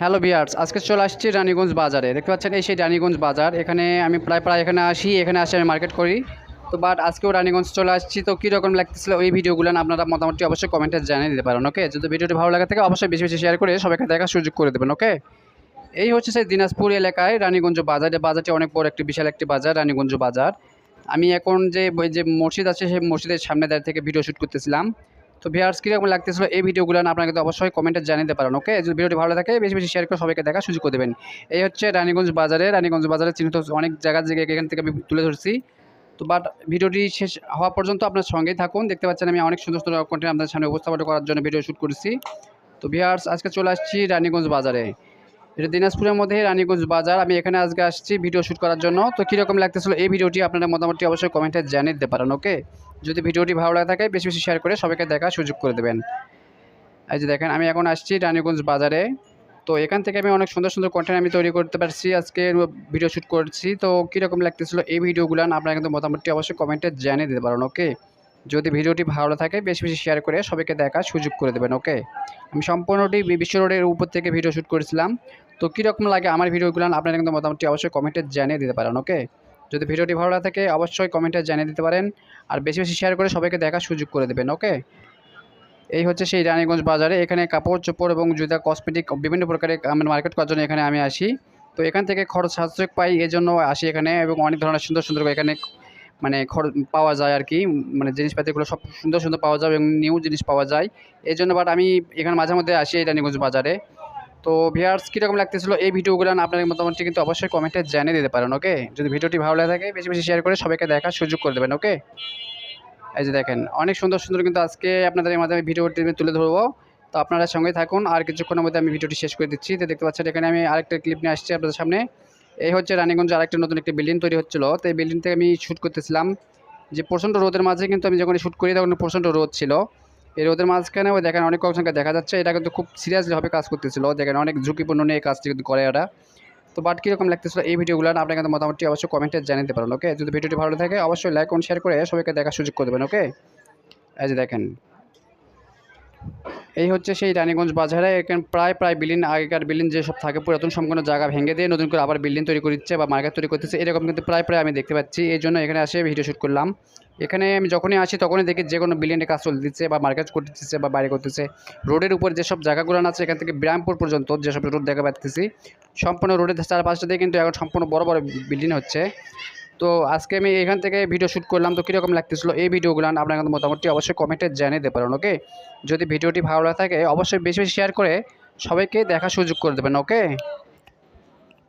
Hello বিয়ার্স আজকে চলে আসছি রানীগঞ্জ বাজারে। দেখতে পাচ্ছেন এই সেই রানীগঞ্জ বাজার। এখানে আমি প্রায় প্রায় এখানে আসি, এখানে আসে আমি মার্কেট করি। তো বাট আজকেও রানীগঞ্জ চলে আসছি। তো কীরকম লাগতেছিল ওই ভিডিওগুলো আপনারা মোটামুটি অবশ্যই কমেন্টে জানিয়ে দিতে পারেন ওকে যদি ভিডিওটি ভালো লাগে থাকে অবশ্যই বেশি বেশি শেয়ার করে সবাইকে দেখার সুযোগ করে দেবেন ওকে এই হচ্ছে সেই দিনাজপুর এলাকায় রানীগঞ্জ বাজার। বাজারটি অনেক বড় একটি, বিশাল একটি বাজার, রানীগঞ্জ বাজার। আমি এখন যে যে মসজিদ আছে, সেই মসজিদের সামনে দাঁড়িয়ে থেকে ভিডিও শ্যুট করতেছিলাম। তো ভিয়ার্স কীরকম লাগতেছিল এই ভিডিওগুলো আপনারা কিন্তু অবশ্যই কমেন্টে জানিয়ে পারেন ওকে যদি ভিডিওটি ভালো থাকে, বেশি বেশি শেয়ার করে সবাইকে দেখা সুযোগ করে দেবেন। এই হচ্ছে রানীগঞ্জ বাজারে রানীগঞ্জ বাজারে চিহ্নিত অনেক জায়গা জায়গায় এখান থেকে আমি তুলে ধরছি। তো বাট ভিডিওটি শেষ হওয়া পর্যন্ত আপনার সঙ্গেই থাকুন। দেখতে পাচ্ছেন আমি অনেক সুন্দর সুন্দর কন্টেন্ট আপনাদের সামনে উপস্থাপন করার জন্য ভিডিও শ্যুট করেছি। তো ভিয়ার্স আজকে চলে আসছি রানীগঞ্জ বাজারে। এটা দিনাজপুরের মধ্যে রানীগঞ্জ বাজার। আমি এখানে আজকে আসছি ভিডিও শ্যুট করার জন্য। তো কীরকম লাগতেছিল এই ভিডিওটি আপনারা মোটামুটি অবশ্যই কমেন্টে জানিয়ে দিতে পারেন, ওকে? যদি ভিডিওটি ভালো লাগে থাকে, বেশি বেশি শেয়ার করে সবাইকে দেখার সুযোগ করে দেবেন। এই যে দেখেন, আমি এখন আসছি রানীগঞ্জ বাজারে। তো এখান থেকে আমি অনেক সুন্দর সুন্দর কন্টেন্ট আমি তৈরি করতে পারছি। আজকে ভিডিও শ্যুট করছি। তো কীরকম লাগতেছিল এই ভিডিওগুলো আপনারা কিন্তু মোটামুটি অবশ্যই কমেন্টে জানিয়ে দিতে পারেন, ওকে? যদি ভিডিওটি ভালো থাকে, বেশি বেশি শেয়ার করে সবাইকে দেখার সুযোগ করে দেবেন, ওকে? আমি সম্পূর্ণটি বিশ্ব রোডের উপর থেকে ভিডিও শ্যুট করেছিলাম। তো কীরকম লাগে আমার ভিডিওগুলো? আপনারা কিন্তু মোটামুটি অবশ্যই কমেন্টে জানিয়ে দিতে পারেন ওকে যদি ভিডিওটি ভালো লাগে থাকে, অবশ্যই কমেন্টে জানিয়ে দিতে পারেন। আর বেশি বেশি শেয়ার করে সবাইকে দেখার সুযোগ করে দেবেন ওকে এই হচ্ছে সেই রানীগঞ্জ বাজারে। এখানে কাপড় চোপড় এবং জুতা কসমেটিক বিভিন্ন প্রকারের আমার মার্কেট করার জন্য এখানে আমি আসি। তো এখান থেকে খরচ সাশ্রয় পাই এই জন্য আসি এখানে এবং অনেক ধরনের সুন্দর সুন্দর এখানে মানে খরচ পাওয়া যায় আর কি। মানে জিনিসপাতিগুলো সব সুন্দর সুন্দর পাওয়া যায় এবং নিউ জিনিস পাওয়া যায়। এই জন্য বাট আমি এখানে মাঝে মধ্যে আসি এই রানীগঞ্জ বাজারে। তো ভিয়ার্স কীরকম লাগতেছিল এই ভিডিওগুলো আপনার মোটামুটি কিন্তু অবশ্যই কমেন্টে জানিয়ে দিতে পারেন, ওকে? যদি ভিডিওটি ভালো লাগে থাকে, বেশি বেশি শেয়ার করে সবাইকে দেখার সুযোগ করে দেবেন, ওকে? এই যে দেখেন, অনেক সুন্দর সুন্দর কিন্তু আজকে আপনাদের মাধ্যমে ভিডিওটি তুলে ধরবো। তো আপনারা সঙ্গে থাকুন, আর কিছুক্ষণের মধ্যে আমি ভিডিওটি শেষ করে দিচ্ছি। তো দেখতে পাচ্ছেন, এখানে আমি আরেকটা ক্লিপ নিয়ে আসছি আপনাদের সামনে। এই হচ্ছে রানীগঞ্জে আরেকটা নতুন একটি বিল্ডিং তৈরি হচ্ছিল। তো এই বিল্ডিং থেকে আমি শ্যুট করতেছিলাম যে প্রচণ্ড রোদের মাঝে কিন্তু আমি যখন শ্যুট করি তখন প্রচণ্ড রোদ ছিল। এই রোদের মাঝখানে ওই দেখেন অনেক কয়েকজনকে দেখা যাচ্ছে। এটা কিন্তু খুব সিরিয়াসলিভাবে কাজ করতেছিল। দেখেন অনেক ঝুঁকিপূর্ণ নিয়ে কাজটি কিন্তু করে ওরা। তো বাট কীরকম লাগতেছিল এই ভিডিওগুলো আপনাকে কিন্তু মোটামুটি অবশ্যই কমেন্টে দিতে পারেন ওকে যদি ভিডিওটি ভালো থাকে অবশ্যই লাইক শেয়ার করে সবাইকে দেখার সুযোগ করে দেবেন ওকে এই যে দেখেন। এই হচ্ছে সেই রানীগঞ্জ বাজারে, এখানে প্রায় প্রায় বিল্ডিং আগেকার বিল্ডিং যেসব থাকে, পুরাতন সম্পূর্ণ জায়গা ভেঙে দিয়ে নতুন করে আবার বিল্ডিং তৈরি করছে বা মার্কেট তৈরি করতেছে, এরকম কিন্তু প্রায় প্রায় আমি দেখতে পাচ্ছি। এই জন্য এখানে আসে ভিডিও শ্যুট করলাম। এখানে আমি যখনই আসি তখনই দেখি যে কোনো বিল্ডিংয়ে কাজ চলে দিচ্ছে বা মার্কেট করতেছে বা বাইরে করতেছে। রোডের উপর যেসব জায়গাগুলো আছে, এখান থেকে বিরামপুর পর্যন্ত যেসব রোড দেখা পাচ্ছি সম্পূর্ণ রোডের চারপাশটা দিয়ে কিন্তু এখন সম্পূর্ণ বড় বড় বিল্ডিং হচ্ছে। তো আজকে আমি এখান থেকে ভিডিও শ্যুট করলাম, তো কীরকম লাগতেছিলো এই ভিডিওগুলো আপনার কিন্তু মোটামুটি অবশ্যই কমেন্টে জানিয়ে পারেন ওকে যদি ভিডিওটি ভালো লাগে থাকে, অবশ্যই বেশি বেশি শেয়ার করে সবাইকে দেখার সুযোগ করে দেবেন ওকে